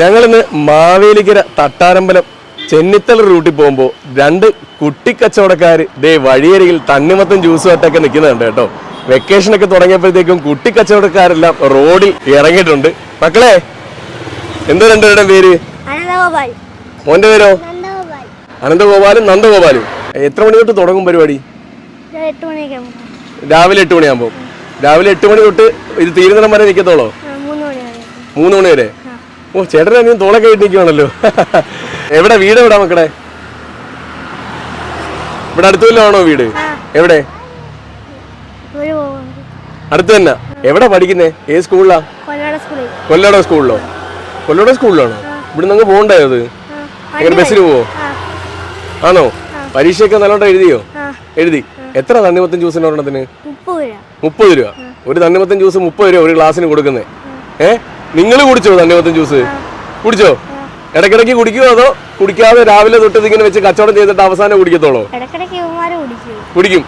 ഞങ്ങളിന്ന് മാവേലിക്കര തട്ടാരമ്പലം ചെന്നിത്തല റൂട്ടിൽ പോകുമ്പോൾ രണ്ട് കുട്ടിക്കച്ചവടക്കാർ ദേ വഴിയരികിൽ തണ്ണിമത്തം ജ്യൂസും ആയിട്ടൊക്കെ നിൽക്കുന്നുണ്ട് കേട്ടോ. വെക്കേഷനൊക്കെ തുടങ്ങിയപ്പോഴത്തേക്കും കുട്ടിക്കച്ചവടക്കാരെല്ലാം റോഡിൽ ഇറങ്ങിയിട്ടുണ്ട്. മക്കളെ എന്താ രണ്ടുപേരുടെ പേര്? മോന്റെ പേരോ? അനന്തഗോപാലും നന്ദഗോപാലും. എത്ര മണി തൊട്ട് തുടങ്ങും പരിപാടി? രാവിലെ എട്ട് മണിയാകുമ്പോൾ രാവിലെ എട്ട് മണി തൊട്ട് ഇത് തീരുന്നിടം വരെ നിൽക്കത്തോളോ മൂന്ന് മണി വരെ. ഓ ചേട്ടൻ നീ തോളൊക്കെ ഇട്ടിരിക്കുവാണല്ലോ എവിടെ വീട് എവിടെ മക്കളെ? ഇവിടെ അടുത്തു വല്ലതാണോ വീട്? എവിടെ? അടുത്ത് തന്നെ. എവിടെ പഠിക്കുന്നേ? ഏത് സ്കൂളിലാ? കൊല്ലട സ്കൂളിലോ? കൊല്ലട സ്കൂളിലാണോ? ഇവിടെ നിങ്ങൾ പോകണ്ടേ അത്? എങ്ങനെ ബസ്സിന് പോവോ? ആണോ? പരീക്ഷയൊക്കെ നല്ലോണം എഴുതിയോ? എഴുതി. എത്ര തണ്ണിമത്തൻ ജ്യൂസിന് ഒരെണ്ണത്തിന്? മുപ്പത് രൂപ. ഒരു തണ്ണിമത്തൻ ജ്യൂസ് മുപ്പത് രൂപ ഒരു ഗ്ലാസ്സിന് കൊടുക്കുന്നേ. ഏ? നിങ്ങൾ കുടിച്ചോ തണ്ണിമത്തൻ ജ്യൂസ്? കുടിച്ചോ? ഇടയ്ക്കിടയ്ക്ക് കുടിക്കുമോ അതോ കുടിക്കാതെ രാവിലെ തൊട്ട് ഇതിങ്ങനെ വെച്ച് കച്ചവടം ചെയ്തിട്ട് അവസാനം കുടിക്കത്തോളോ? കുടിക്കും. കുടിക്കും.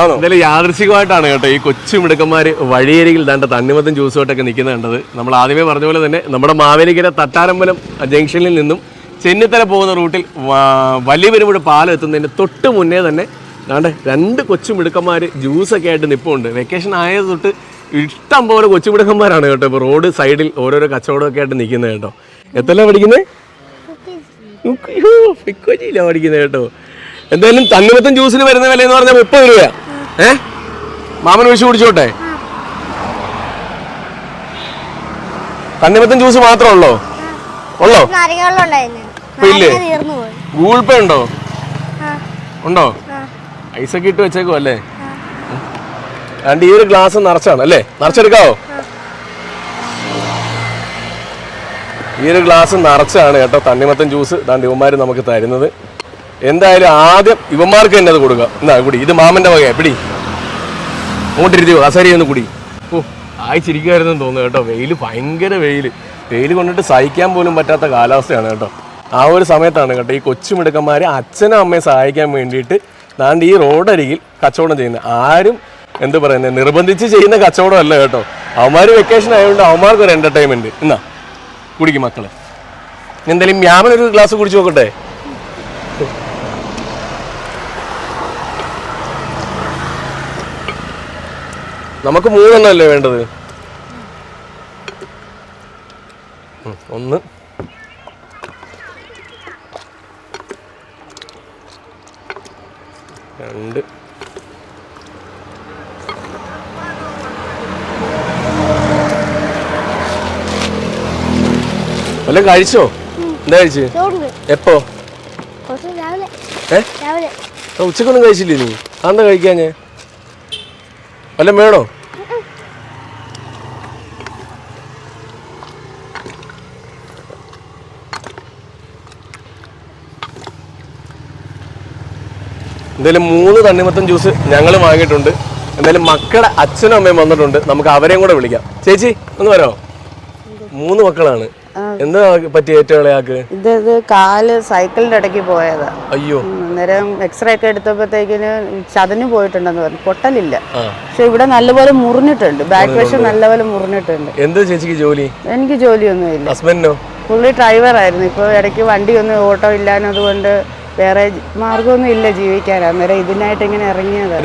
ആണോ? എന്തായാലും യാദൃശികമായിട്ടാണ് കേട്ടോ ഈ കൊച്ചു മിടുക്കന്മാര് വഴിയരികിൽ ദാണ്ട തണ്ണിമത്തൻ ജ്യൂസുമായിട്ടൊക്കെ നിൽക്കുന്നത് കണ്ടത്. നമ്മൾ ആദ്യമേ പറഞ്ഞ പോലെ തന്നെ നമ്മുടെ മാവേലിക്കര തട്ടാരമ്പലം ജംഗ്ഷനിൽ നിന്നും ചെന്നിത്തല പോകുന്ന റൂട്ടിൽ വലിയ പെരുമുഴ പാലം എത്തുന്നതിന് തൊട്ട് മുന്നേ തന്നെ ദാണ്ട് രണ്ട് കൊച്ചു മിടുക്കന്മാർ ജ്യൂസൊക്കെ ആയിട്ട് നിൽപ്പുണ്ട് വെക്കേഷൻ ആയത് തൊട്ട് ഇഷ്ടം പോലെ കൊച്ചുപിടുക്കന്മാരാണ് കേട്ടോ. ഇപ്പൊ റോഡ് സൈഡിൽ ഓരോരോ കച്ചവടമൊക്കെ ആയിട്ട് നിൽക്കുന്നത് കേട്ടോ. എത്രല്ല പഠിക്കുന്നത് പഠിക്കുന്നത് കേട്ടോ. എന്തായാലും തണ്ണിമത്തൻ ജ്യൂസിന് വരുന്ന വില എന്ന് പറഞ്ഞാൽ മുപ്പത് രൂപ ഏ? മാമൻ വിഷു കുടിച്ചോട്ടെ? തണ്ണിമത്തൻ ജ്യൂസ് മാത്രമേ ഉള്ളോ? ഉള്ളോ? ഇല്ലേ? ഗൂഗിൾ പേ ഉണ്ടോ? ഉണ്ടോ? പൈസ ഒക്കെ ഇട്ട് വെച്ചേക്കോ അല്ലേ രണ്ട് ഈ ഒരു ഗ്ലാസ് നിറച്ചാണ് അല്ലേ? നിറച്ചെടുക്കാവോ? ഈ ഒരു ഗ്ലാസ് നിറച്ചാണ് കേട്ടോ തണ്ണിമത്തൻ ജ്യൂസ് താണ്ട് ഇവന്മാർ നമുക്ക് തരുന്നത്. എന്തായാലും ആദ്യം ഇവന്മാർക്ക് തന്നെ അത് കൊടുക്കുക. എന്നാ കുടി. ഇത് മാമന്റെ വകയാ. പിടി. അങ്ങോട്ടിരുത്തിയോ അസരി ഒന്ന് കുടി. ഓ ആയിച്ചിരിക്കുമായിരുന്നു തോന്നുന്നു കേട്ടോ. വെയിൽ ഭയങ്കര വെയിൽ വെയിൽ കൊണ്ടിട്ട് സഹിക്കാൻ പോലും പറ്റാത്ത കാലാവസ്ഥയാണ് കേട്ടോ. ആ ഒരു സമയത്താണ് കേട്ടോ ഈ കൊച്ചുമിടുക്കന്മാരെ അച്ഛനും അമ്മയും സഹായിക്കാൻ വേണ്ടിയിട്ട് താണ്ട് ഈ റോഡരികിൽ കച്ചവടം ചെയ്യുന്നത്. ആരും എന്ത് പറയുന്നത് നിർബന്ധിച്ച് ചെയ്യുന്ന കച്ചവടം അല്ല കേട്ടോ. അവന്മാർ വെക്കേഷൻ ആയതുകൊണ്ട് അവന്മാർക്ക് ഒരു എന്റർടൈൻമെന്റ് എന്നാ കുടിക്കും മക്കളെ. എന്തായാലും ഒരു ഗ്ലാസ് കുടിച്ചു നോക്കട്ടെ? നമുക്ക് മൂന്നെണ്ണമല്ലേ വേണ്ടത്? ഒന്ന്. രണ്ട്. വല്ലതും കഴിച്ചോ? എന്താ കഴിച്ച്? എപ്പോ? ഏ? ഉച്ചക്കൊന്നും കഴിച്ചില്ലേ നീ? അതെന്താ ഞാൻ? വല്ലതും വേണോ? എന്തായാലും മൂന്ന് തണ്ണിമത്തം ജ്യൂസ് ഞങ്ങൾ വാങ്ങിയിട്ടുണ്ട്. എന്തായാലും മക്കളുടെ അച്ഛനും അമ്മയും വന്നിട്ടുണ്ട്. നമുക്ക് അവരെയും കൂടെ വിളിക്കാം. ചേച്ചി ഒന്ന് വരാമോ മൂന്ന് മക്കളാണ്. എന്താ പറ്റിയ ഏറ്റവും ഇളയാക്ക് ഇത് ഇത് കാൽ സൈക്കിളിന്റെ ഇടയ്ക്ക് പോയതാ. അയ്യോ. അന്നേരം എക്സ്റേ ഒക്കെ എടുത്തപ്പോഴത്തേക്കിന് ചതഞ്ഞു പോയിട്ടുണ്ടെന്ന് പറഞ്ഞു. പൊട്ടലില്ല. പക്ഷെ ഇവിടെ നല്ലപോലെ മുറിഞ്ഞിട്ടുണ്ട്. ബാക്ക് വശം നല്ലപോലെ മുറിഞ്ഞിട്ടുണ്ട്. എന്ത് ചേച്ചിക്ക് ജോലി? എനിക്ക് ജോലിയൊന്നുമില്ല. ഹസ്ബൻഡോ പുള്ളി ഡ്രൈവർ ആയിരുന്നു. ഇപ്പൊ ഇടയ്ക്ക് വണ്ടിയൊന്നും ഓട്ടോ ഇല്ലാഞ്ഞതുകൊണ്ട് വേറെ മാർഗമൊന്നും ഇല്ല ജീവിക്കാൻ. അന്നേരം ഇതിനായിട്ട് ഇങ്ങനെ ഇറങ്ങിയതാ.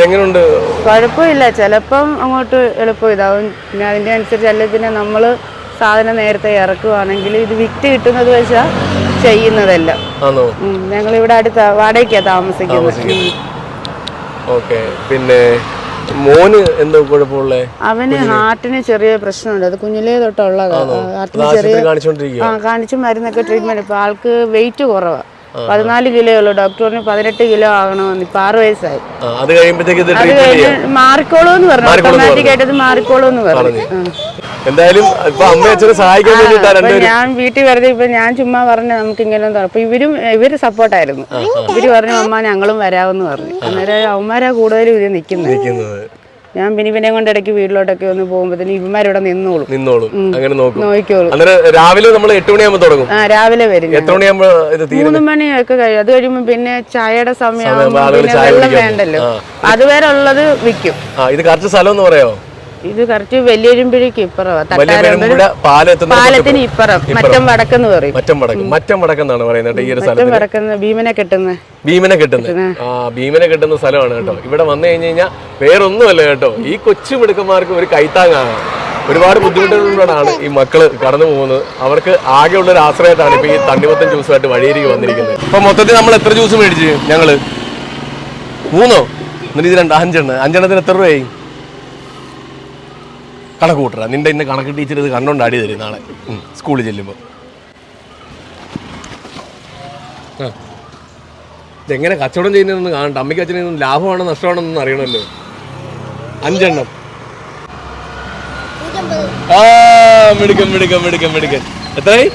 കുഴപ്പമില്ല. ചിലപ്പം അങ്ങോട്ട് എളുപ്പം ഇതാവും. പിന്നെ അതിന്റെ അനുസരിച്ച് അല്ലെങ്കിൽ പിന്നെ നമ്മൾ സാധനം നേരത്തെ ഇറക്കുവാണെങ്കിൽ ഇത് വിറ്റ് കിട്ടുന്നത് വെച്ചാ ചെയ്യുന്നതല്ല. ഞങ്ങൾ ഇവിടെ അടുത്ത വാടകയ്ക്കാ താമസിക്കുന്നത്. ഉം. ഓക്കെ. പിന്നെ മോന് എന്തോ കുഴപ്പമുള്ളേ? അവന് ഹാർട്ടിന് ചെറിയ പ്രശ്നമുണ്ട്. അത് കുഞ്ഞിലേ തൊട്ടുള്ള ഹാർട്ടിന് ചെറിയ ആ കാണിച്ച് മരുന്നൊക്കെ ട്രീറ്റ്മെന്റ് ഇപ്പൊ ആൾക്ക് വെയിറ്റ് കുറവാണ് പതിനാല് കിലോ ഉള്ളു. ഡോക്ടറിന് പതിനെട്ട് കിലോ ആകണമെന്ന് ഇപ്പൊ ആറ് വയസ്സായി. അത് കഴിഞ്ഞ് മാറിക്കോളൂ എന്ന് പറഞ്ഞു. ഓട്ടോമാറ്റിക് ആയിട്ട് മാറിക്കോളൂ എന്ന് പറഞ്ഞു. എന്തായാലും ഇപ്പൊ അമ്മ അച്ഛനെ സഹായിക്കാൻ വേണ്ടിട്ടാണ് ഞാൻ വീട്ടിൽ വെറുതെ ഇപ്പൊ ഞാൻ ചുമ്മാ പറഞ്ഞു നമുക്ക് ഇങ്ങനെ അപ്പൊ ഇവരും ഇവർ സപ്പോർട്ടായിരുന്നു ഇവർ പറഞ്ഞു അമ്മ ഞങ്ങളും വരാമെന്ന് പറഞ്ഞു. അന്നേരം അവന്മാരാ കൂടുതലും ഇത് ഇരിക്കുന്നത് ഞാൻ പിന്നെ ഇവനെ കൊണ്ട് ഇടയ്ക്ക് വീട്ടിലോട്ടൊക്കെ ഒന്ന് പോകുമ്പോഴത്തേന് ഇവന്മാരിവിടെ നിന്നോളും. നിന്നോളും. അങ്ങനെ നോക്കും. നോക്കിക്കോളും. രാവിലെ നമ്മൾ എട്ട് മണിയാകുമ്പോൾ തുടങ്ങും. ആ രാവിലെ വരും. എത്ര മണിയാകുമ്പോ ഇത് തീരും മൂന്ന് മണിയൊക്കെ കഴിയും. അത് കഴിയുമ്പോ പിന്നെ ചായയുടെ സമയം വെള്ളം വേണ്ടല്ലോ. അതുവരെ ഉള്ളത് വിൽക്കും. ഇത് കറക്റ്റ് സ്ഥലം എന്ന് പറയോ ഇത് കറക്റ്റ് വലിയരുമ്പഴേക്ക് ഇപ്പുറം പാലത്തിന് ഇപ്പുറം. മറ്റം വടക്കെന്ന് പറയും. മറ്റം വടക്ക്. മറ്റം വടക്കെന്നാണ് പറയുന്നത് കേട്ടോ ഈ ഒരു മറ്റം സ്ഥലത്തിന് വടക്കെന്ന് ഭീമനെ കെട്ടുന്ന. ഭീമനെ കെട്ടുന്നത് ആ ഭീമനെ കെട്ടുന്ന സ്ഥലമാണ് കേട്ടോ. ഇവിടെ വന്നു കഴിഞ്ഞു കഴിഞ്ഞാൽ വേറൊന്നുമല്ല കേട്ടോ. ഈ കൊച്ചു മിടുക്കന്മാർക്ക് ഒരു കൈത്താങ്ങാണ്. ഒരുപാട് ബുദ്ധിമുട്ടുകളിലൂടെയാണ് ഈ മക്കൾ കടന്നു പോകുന്നത്. അവർക്ക് ആകെയുള്ള ഒരു ആശ്രയത്താണ് ഇപ്പൊ ഈ തണ്ണിമത്തൻ ജ്യൂസുമായിട്ട് വഴിയേരിക്ക് വന്നിരിക്കുന്നത്. അപ്പൊ മൊത്തത്തിൽ നമ്മൾ എത്ര ജ്യൂസ് മേടിച്ചു? ഞങ്ങൾ മൂന്നോ? എന്നിട്ട് ഇത് രണ്ട് അഞ്ചെണ്ണം. അഞ്ചെണ്ണത്തിന് എത്ര രൂപയായി? കണക്ക് കൂട്ടറ. നിന്റെ ഇന്ന് കണക്ക് ടീച്ചർ ഇത് കണ്ടോണ്ട് അടി തരും നാളെ. സ്കൂളിൽ ചെല്ലുമ്പോൾ ഇതെങ്ങനെ കച്ചവടം ചെയ്യുന്നതെന്ന് കാണണ്ട. അമ്മയ്ക്ക് അച്ഛനും ലാഭമാണോ നഷ്ടമാണോ എന്ന് അറിയണമല്ലോ. അഞ്ചെണ്ണം. ആ മിടുക്കൻ മിടുക്കൻ മിടുക്കൻ മിടുക്കൻ. എത്രയായി?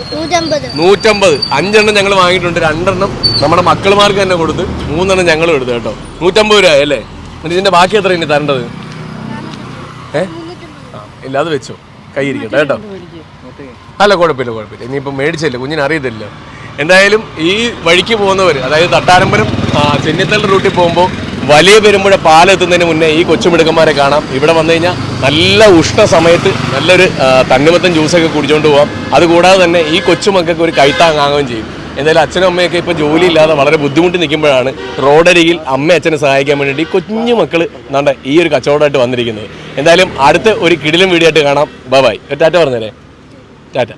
നൂറ്റമ്പത്. അഞ്ചെണ്ണം ഞങ്ങൾ വാങ്ങിയിട്ടുണ്ട്. രണ്ടെണ്ണം നമ്മുടെ മക്കൾമാർക്ക് തന്നെ കൊടുത്ത് മൂന്നെണ്ണം ഞങ്ങൾ എടുത്തു കേട്ടോ. നൂറ്റമ്പത് രൂപ അല്ലേ? എന്നിട്ട് ഇതിന്റെ ബാക്കി എത്ര ഇനി തരേണ്ടത്? ഏ? ആ ഇല്ല അത് വെച്ചോ. കൈയിരിക്കട്ടെ കേട്ടോ. അല്ല കുഴപ്പമില്ല കുഴപ്പമില്ല. ഇനിയിപ്പോൾ മേടിച്ചില്ല കുഞ്ഞിനെ അറിയത്തില്ല. എന്തായാലും ഈ വഴിക്ക് പോകുന്നവർ അതായത് തട്ടാരമ്പലം ചെന്നിത്തല റൂട്ടിൽ പോകുമ്പോൾ വലിയ പെരുമ്പുഴ പാലെത്തുന്നതിന് മുന്നേ ഈ കൊച്ചുമിടുക്കന്മാരെ കാണാം. ഇവിടെ വന്നു കഴിഞ്ഞാൽ നല്ല ഉഷ്ണ സമയത്ത് നല്ലൊരു തണ്ണിമത്തൻ ജ്യൂസൊക്കെ കുടിച്ചുകൊണ്ട് പോകാം അതുകൂടാതെ തന്നെ ഈ കൊച്ചുമക്കൾക്ക് ഒരു കൈത്താങ്ങാകുകയും ചെയ്യും. എന്തായാലും അച്ഛനും അമ്മയൊക്കെ ഇപ്പോൾ ജോലിയില്ലാതെ വളരെ ബുദ്ധിമുട്ടി നിൽക്കുമ്പോഴാണ് റോഡരികിൽ അമ്മ അച്ഛനെ സഹായിക്കാൻ വേണ്ടി കുഞ്ഞു മക്കൾ നാണ്ട ഈ ഒരു കച്ചവടമായിട്ട് വന്നിരിക്കുന്നത്. എന്തായാലും അടുത്ത ഒരു കിടിലും വീഡിയോ ആയിട്ട് കാണാം. ബൈ ടാറ്റ പറഞ്ഞേരെ. ടാറ്റ.